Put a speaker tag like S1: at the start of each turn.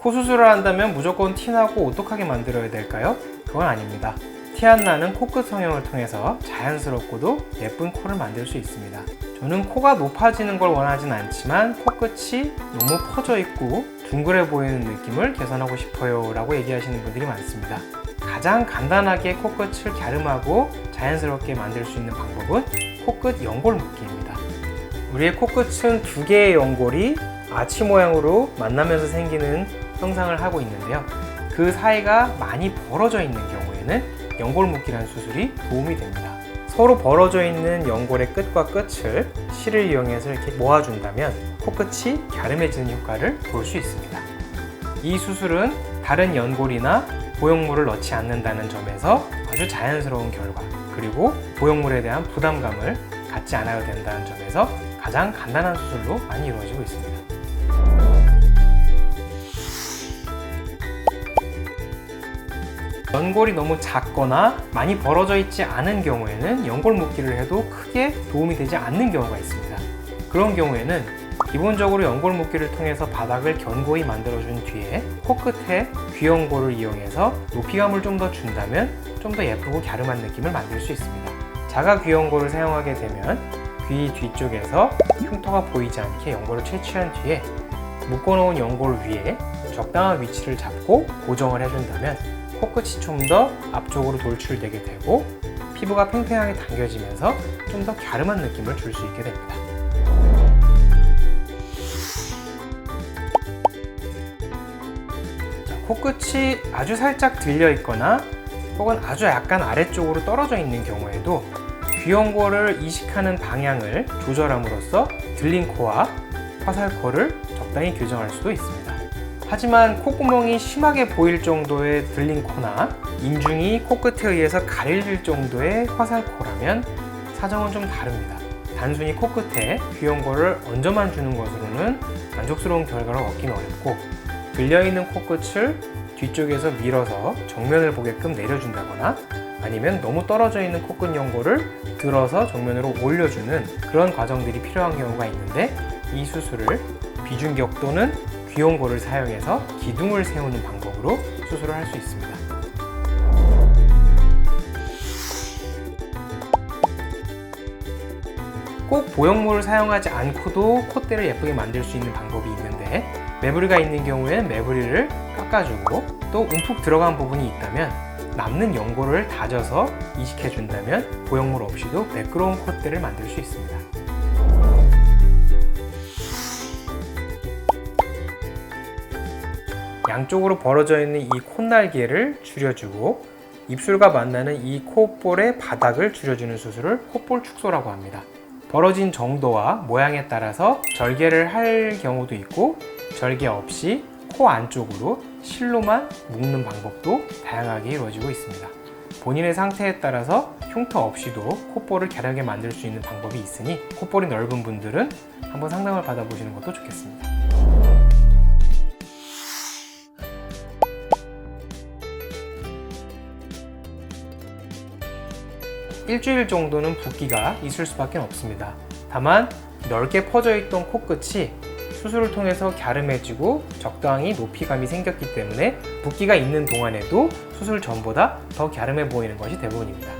S1: 코 수술을 한다면 무조건 티나고 오똑하게 만들어야 될까요? 그건 아닙니다. 티 안 나는 코끝 성형을 통해서 자연스럽고도 예쁜 코를 만들 수 있습니다. 저는 코가 높아지는 걸 원하진 않지만 코끝이 너무 퍼져 있고 둥그레 보이는 느낌을 개선하고 싶어요 라고 얘기하시는 분들이 많습니다. 가장 간단하게 코끝을 갸름하고 자연스럽게 만들 수 있는 방법은 코끝 연골 묶기입니다. 우리의 코끝은 두 개의 연골이 아치 모양으로 만나면서 생기는 형상을 하고 있는데요. 그 사이가 많이 벌어져 있는 경우에는 연골 묶기라는 수술이 도움이 됩니다. 서로 벌어져 있는 연골의 끝과 끝을 실을 이용해서 이렇게 모아준다면 코끝이 갸름해지는 효과를 볼 수 있습니다. 이 수술은 다른 연골이나 보형물을 넣지 않는다는 점에서 아주 자연스러운 결과 그리고 보형물에 대한 부담감을 갖지 않아야 된다는 점에서 가장 간단한 수술로 많이 이루어지고 있습니다. 연골이 너무 작거나 많이 벌어져 있지 않은 경우에는 연골 묶기를 해도 크게 도움이 되지 않는 경우가 있습니다. 그런 경우에는 기본적으로 연골 묶기를 통해서 바닥을 견고히 만들어준 뒤에 코끝에 귀연골을 이용해서 높이감을 좀 더 준다면 좀 더 예쁘고 갸름한 느낌을 만들 수 있습니다. 자가 귀연골을 사용하게 되면 귀 뒤쪽에서 흉터가 보이지 않게 연골을 채취한 뒤에 묶어놓은 연골 위에 적당한 위치를 잡고 고정을 해준다면 코끝이 좀 더 앞쪽으로 돌출되게 되고 피부가 팽팽하게 당겨지면서 좀 더 갸름한 느낌을 줄 수 있게 됩니다. 자, 코끝이 아주 살짝 들려 있거나 혹은 아주 약간 아래쪽으로 떨어져 있는 경우에도 귀연골을 이식하는 방향을 조절함으로써 들린 코와 화살코를 적당히 교정할 수도 있습니다. 하지만 콧구멍이 심하게 보일 정도의 들린 코나 인중이 코끝에 의해서 가려질 정도의 화살코라면 사정은 좀 다릅니다. 단순히 코끝에 귀연골을 얹어만 주는 것으로는 만족스러운 결과를 얻기는 어렵고 들려있는 코끝을 뒤쪽에서 밀어서 정면을 보게끔 내려준다거나 아니면 너무 떨어져 있는 코끝 연골을 들어서 정면으로 올려주는 그런 과정들이 필요한 경우가 있는데 이 수술을 비중격 또는 귀연골을 사용해서 기둥을 세우는 방법으로 수술을 할 수 있습니다. 꼭 보형물을 사용하지 않고도 콧대를 예쁘게 만들 수 있는 방법이 있는데 매부리가 있는 경우에는 매부리를 깎아주고 또 움푹 들어간 부분이 있다면 남는 연골을 다져서 이식해 준다면 보형물 없이도 매끄러운 콧대를 만들 수 있습니다. 양쪽으로 벌어져 있는 이 콧날개를 줄여주고 입술과 만나는 이 코볼의 바닥을 줄여주는 수술을 콧볼 축소라고 합니다. 벌어진 정도와 모양에 따라서 절개를 할 경우도 있고 절개 없이 코 안쪽으로 실로만 묶는 방법도 다양하게 이루어지고 있습니다. 본인의 상태에 따라서 흉터 없이도 콧볼을 갸르게 만들 수 있는 방법이 있으니 콧볼이 넓은 분들은 한번 상담을 받아보시는 것도 좋겠습니다. 일주일 정도는 붓기가 있을 수밖에 없습니다. 다만 넓게 퍼져 있던 코끝이 수술을 통해서 갸름해지고 적당히 높이감이 생겼기 때문에 붓기가 있는 동안에도 수술 전보다 더 갸름해 보이는 것이 대부분입니다.